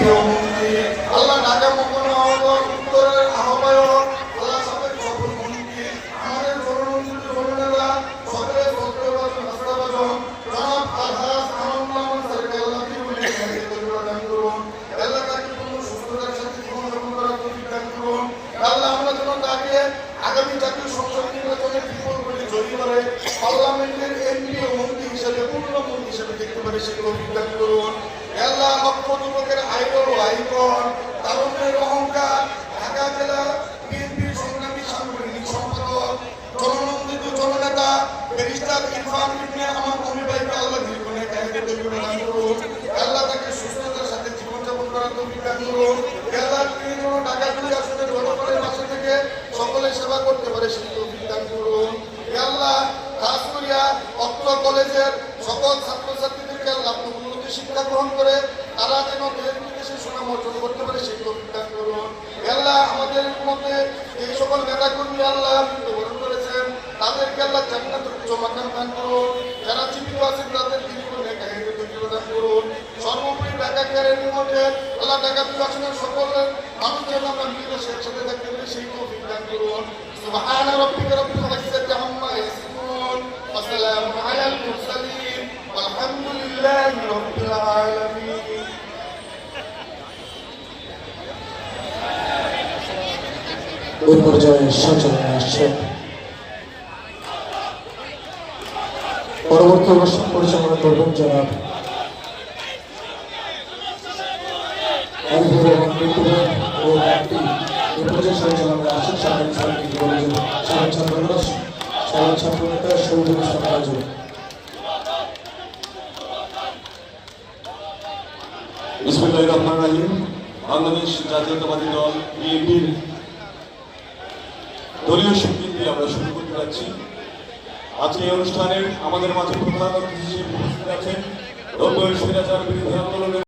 কেন্দ্রীয় আল্লাহ আমরা যেন তাকে আগামী জাতীয় সংসদ নির্বাচনে বিপুল করে পার্লামেন্টের এমপি ও মন্ত্রী হিসেবে পূর্ণ মন্ত্রী হিসেবে দেখতে পারে সেই তৌফিক করুন আল্লাহ লক্ষ যুবকের আইকন, তারুণ্যের অহংকার, ঢাকা জেলা বিএনপির সংগ্রামী সাংগঠনিক সম্পাদক, জননন্দিত জননেতা, ব্যারিস্টার ইরফান ইবনে আমার অমিবাইকে আল্লাহ দীর্ঘনে কাহিনী তৈরি দান করুন আল্লাহ তাকে সুস্থতার সাথে জীবনযাপন করার তৌফিক দান করুন। আল্লাহ তিনি যেন ঢাকা দুই আসনের জনগণের পাশে থেকে সকলে সেবা করতে পারে সেই তৌফিক দান করুন। আল্লাহ খাস করিয়া অত্র কলেজের সকল ছাত্রছাত্রীদেরকে আল্লাহ উন্নতি শিক্ষা গ্রহণ করে তারা যেন দেশ বিদেশে সুনাম অর্জন করতে পারে সেই তৌফিক দান করুন আল্লাহ আমাদের মধ্যে এই সকল নেতাকর্মী আল্লাহ মৃত্যুবরণ করেছেন তাদেরকে আল্লাহ জান্নাতের উচ্চ মাকাম দান করুন যারা জীবিত আছেন তাদের দীর্ঘ নেকাহিনী তৈরি দান করুন সর্বোপরি ঢাকা ক্যারিয়ার মধ্যে আল্লাহ ঢাকা বিভাজনের সকল মানুষ যেন আমরা মিলে একসাথে থাকতে পারি সেই তৌফিক দান করুন سبحان ربك رب العزة عما يصفون وسلام على المرسلين والحمد لله رب العالمين ছাত্র নেতা সৌদুল ইসলাম রাজু বিসমুল্লাহ রহমান রাহিম। বাংলাদেশ জাতীয়তাবাদী দল বিএনপির দলীয় স্বীকৃতি আমরা শুরু করতে যাচ্ছি। আজকে এই অনুষ্ঠানে আমাদের মাঝে প্রধান অতিথি হিসেবে উপস্থিত আছেন আন্দোলনের